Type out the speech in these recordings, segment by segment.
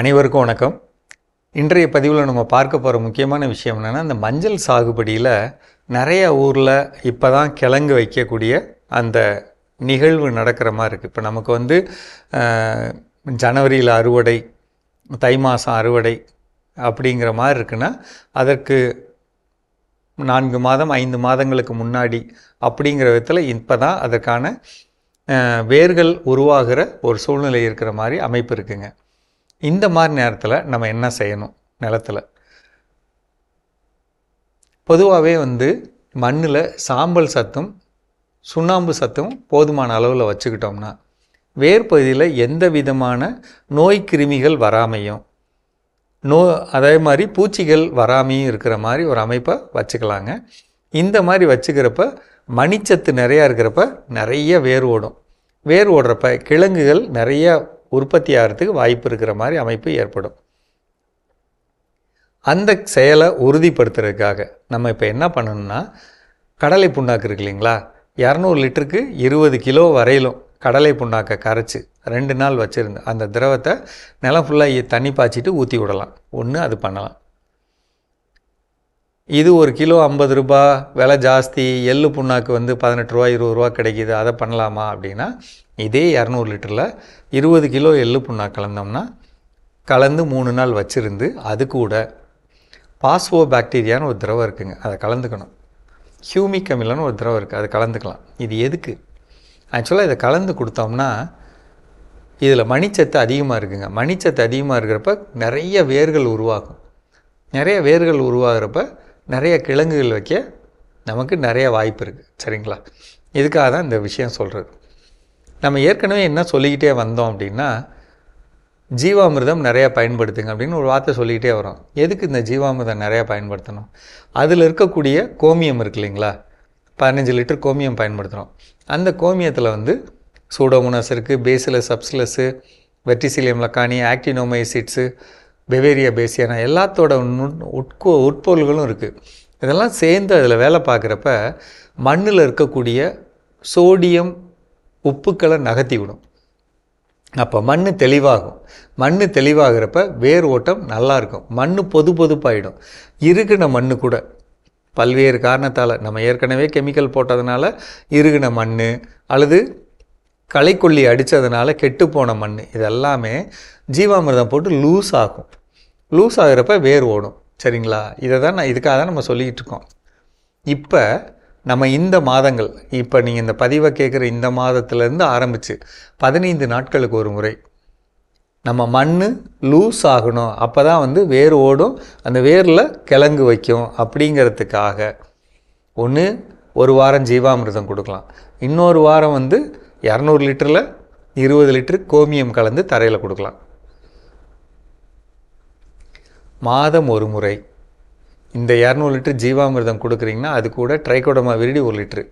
அனைவருக்கும் வணக்கம். இன்றைய பதிவில் நம்ம பார்க்க போகிற முக்கியமான விஷயம் என்னென்னா இந்த மஞ்சள் சாகுபடியில் நிறைய ஊரில் இப்போ தான் கிழங்கு வைக்கக்கூடிய அந்த நிகழ்வு நடக்கிற மாதிரி இருக்குது இப்போ நமக்கு வந்து ஜனவரியில் அறுவடை தை மாதம் அறுவடை அப்படிங்கிற மாதிரி இருக்குன்னா அதற்கு நான்கு மாதம் ஐந்து மாதங்களுக்கு முன்னாடி அப்படிங்கிற விதத்தில் இப்போ தான் அதற்கான வேர்கள் உருவாகிற ஒரு சூழ்நிலை இருக்கிற மாதிரி அமைப்பு இருக்குங்க. இந்த மாதிரி நேரத்தில் நம்ம என்ன செய்யணும் நிலத்தில்? பொதுவாகவே வந்து மண்ணில் சாம்பல் சத்தும் சுண்ணாம்பு சத்தும் போதுமான அளவில் வச்சுக்கிட்டோம்னா வேர் பகுதியில் எந்த விதமான நோய் கிருமிகள் வராமையும் நோ அதே மாதிரி பூச்சிகள் வராமையும் இருக்கிற மாதிரி ஒரு அமைப்பை வச்சுக்கலாங்க. இந்த மாதிரி வச்சுக்கிறப்ப மணிச்சத்து நிறையா இருக்கிறப்ப நிறைய வேர் ஓடும். வேர் ஓடுறப்ப கிழங்குகள் நிறைய உற்பத்தி ஆகிறதுக்கு வாய்ப்பு இருக்கிற மாதிரி அமைப்பு ஏற்படும். அந்த செயலை உறுதிப்படுத்துறதுக்காக நம்ம இப்போ என்ன பண்ணணும்னா கடலை புண்ணாக்கு இருக்கு இல்லைங்களா? இரநூறு லிட்டருக்கு இருபது கிலோ வரையிலும் கடலை புண்ணாக்கை கரைச்சி ரெண்டு நாள் வச்சுருந்து அந்த திரவத்தை நிலம் ஃபுல்லாக தண்ணி பாய்ச்சிட்டு ஊற்றி விடலாம். ஒன்று அது பண்ணலாம். இது ஒரு கிலோ ஐம்பது ரூபா விலை ஜாஸ்தி எள்ளு புண்ணாக்கு வந்து பதினெட்டு ரூபா இருபது ரூபா கிடைக்கிது. அதை பண்ணலாமா அப்படின்னா இதே இரநூறு லிட்டரில் இருபது கிலோ எள்ளு புண்ணாக்கு கலந்தோம்னா கலந்து மூணு நாள் வச்சுருந்து அது கூட பாஸ்வோ பாக்டீரியான்னு ஒரு திரவம் இருக்குங்க. அதை கலந்துக்கணும். ஹியூமிக் அமிலன்னு ஒரு திரவம் இருக்குது அதை கலந்துக்கலாம். இது எதுக்கு? ஆக்சுவலாக இதை கலந்து கொடுத்தோம்னா இதில் மணிச்சத்து அதிகமாக இருக்குங்க. மணிச்சத்து அதிகமாக இருக்கிறப்ப நிறைய வேர்கள் உருவாகும். நிறைய வேர்கள் உருவாகிறப்ப நிறைய கிழங்குகள் வைக்க நமக்கு நிறைய வாய்ப்பு இருக்குது சரிங்களா? இதுக்காக தான் இந்த விஷயம் சொல்கிறது நம்ம ஏற்கனவே என்ன சொல்லிக்கிட்டே வந்தோம் அப்படின்னா ஜீவாமிர்தம் நிறையா பயன்படுத்துங்க அப்படின்னு ஒரு வார்த்தை சொல்லிக்கிட்டே வரோம். எதுக்கு இந்த ஜீவாமிர்தம் நிறையா பயன்படுத்தணும்? அதில் இருக்கக்கூடிய கோமியம் இருக்கு இல்லைங்களா? பதினஞ்சு லிட்டர் கோமியம் பயன்படுத்துகிறோம் அந்த கோமியத்தில் வந்து சூடோமோனாஸ் இருக்குது Bacillus subtilis Verticillium lecanii actinomycetes Beauveria bassiana எல்லாத்தோட உட்கோ உட்பொருள்களும் இருக்குது இதெல்லாம் சேர்ந்து அதில் வேலை பார்க்குறப்ப மண்ணில் இருக்கக்கூடிய சோடியம் உப்புக்களை நகர்த்தி விடும். அப்போ மண் தெளிவாகும். மண் தெளிவாகிறப்ப வேர் ஓட்டம் நல்லாயிருக்கும் மண் பொது பொதுப்பாயிடும். இருக்குன மண் கூட பல்வேறு காரணத்தால் நம்ம ஏற்கனவே கெமிக்கல் போட்டதுனால இருகின மண் அல்லது களைக்கொல்லி அடித்ததுனால கெட்டுப்போன மண் இதெல்லாமே ஜீவாமிர்தம் போட்டு லூஸ் ஆகும். லூஸ் ஆகிறப்ப வேர் ஓடும். சரிங்களா? இதை தான் நான் இதுக்காக தான் நம்ம சொல்லிக்கிட்டு இருக்கோம். இப்போ நம்ம இந்த மாதங்கள் இப்போ நீங்கள் இந்த பதிவை கேட்குற இந்த மாதத்துலேருந்து ஆரம்பித்து பதினைந்து நாட்களுக்கு ஒரு முறை நம்ம மண் லூஸ் ஆகணும். அப்போ தான் வந்து வேர் ஓடும். அந்த வேரில் கிழங்கு வைக்கும் அப்படிங்கிறதுக்காக. ஒன்று ஒரு வாரம் ஜீவாமிர்தம் கொடுக்கலாம். இன்னொரு வாரம் வந்து இரநூறு லிட்டரில் இருபது லிட்டரு கோமியம் கலந்து தரையில் கொடுக்கலாம். மாதம் ஒரு முறை. இந்த இரநூறு லிட்டர் ஜீவாமிர்தம் கொடுக்குறீங்கன்னா அது கூட ட்ரைகோடமா விரிடி ஒரு லிட்ரு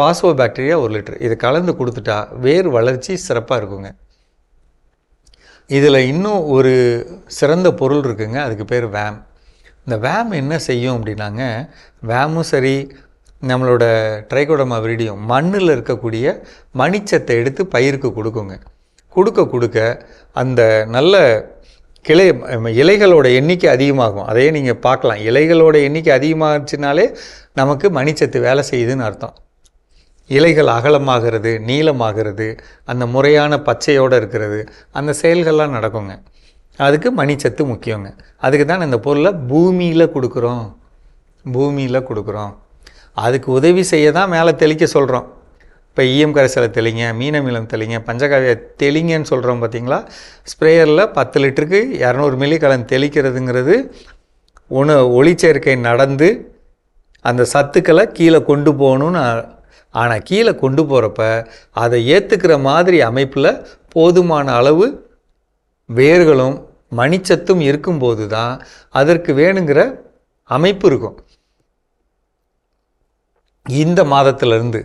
பாஸ்வோ பாக்டீரியா ஒரு லிட்ரு இது கலந்து கொடுத்துட்டா வேர் வளர்ச்சி சிறப்பாக இருக்குங்க. இதில் இன்னும் ஒரு சிறந்த பொருள் இருக்குங்க. அதுக்கு பேர் வேம். இந்த வேம் என்ன செய்யும் அப்படின்னாங்க வேமும் சரி நம்மளோட ட்ரைகோடமா விரிடியம் மண்ணில் இருக்கக்கூடிய மணிச்சத்தை எடுத்து பயிருக்கு கொடுக்குங்க. கொடுக்க கொடுக்க அந்த நல்ல கிளை இலைகளோட எண்ணிக்கை அதிகமாகும். அதையே நீங்கள் பார்க்கலாம். இலைகளோட எண்ணிக்கை அதிகமாகச்சுனாலே நமக்கு மணிச்சத்து வேலை செய்யுதுன்னு அர்த்தம். இலைகள் அகலமாகிறது நீளமாகிறது அந்த முறையான பச்சையோடு இருக்கிறது அந்த செயல்கள்லாம் நடக்குங்க. அதுக்கு மணிச்சத்து முக்கியங்க. அதுக்கு தான் இந்த பொருளை பூமியில் கொடுக்குறோம். பூமியில் கொடுக்குறோம். அதுக்கு உதவி செய்ய தான் மேலே தெளிக்க சொல்கிறோம் இப்போ ஈயம் கரைசலை தெளிங்க மீனமிலம் தெளிங்க பஞ்சகாவிய தெளிங்கன்னு சொல்கிறோம் பார்த்தீங்களா ஸ்ப்ரேயரில் பத்து லிட்டருக்கு இரநூறு மில்லி கலந்து தெளிக்கிறதுங்கிறது ஒன்று ஒளிச்சேர்க்கை நடந்து அந்த சத்துக்களை கீழே கொண்டு போகணும்னு ஆனால் கீழே கொண்டு போகிறப்ப அதை ஏற்றுக்கிற மாதிரி அமைப்பில் போதுமான அளவு வேர்களும் மணிச்சத்தும் இருக்கும்போது தான் அதற்கு வேணுங்கிற அமைப்பு இருக்கும். இந்த மாதத்திலிருந்து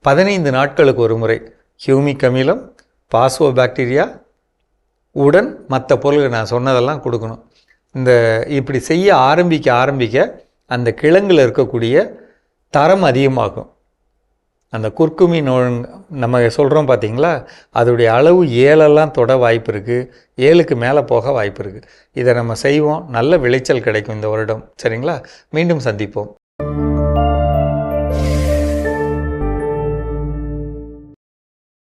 பதினைந்து நாட்களுக்கு ஒரு முறை ஹியூமிக் அமிலம் பாஸ்வோ பாக்டீரியா உடன் மற்ற பொருள்கள் நான் சொன்னதெல்லாம் கொடுக்கணும். இந்த இப்படி செய்ய ஆரம்பிக்க ஆரம்பிக்க அந்த கிழங்கில் இருக்கக்கூடிய தரம் அதிகமாகும். அந்த குர்குமி நோய் நம்ம சொல்கிறோம் பார்த்தீங்களா அதோடைய அளவு ஏழெல்லாம் தொட வாய்ப்பு இருக்குது ஏழுக்கு மேலே போக வாய்ப்பு இருக்குது இதை நம்ம செய்வோம். நல்ல விளைச்சல் கிடைக்கும் இந்த வருடம். சரிங்களா? மீண்டும் சந்திப்போம்.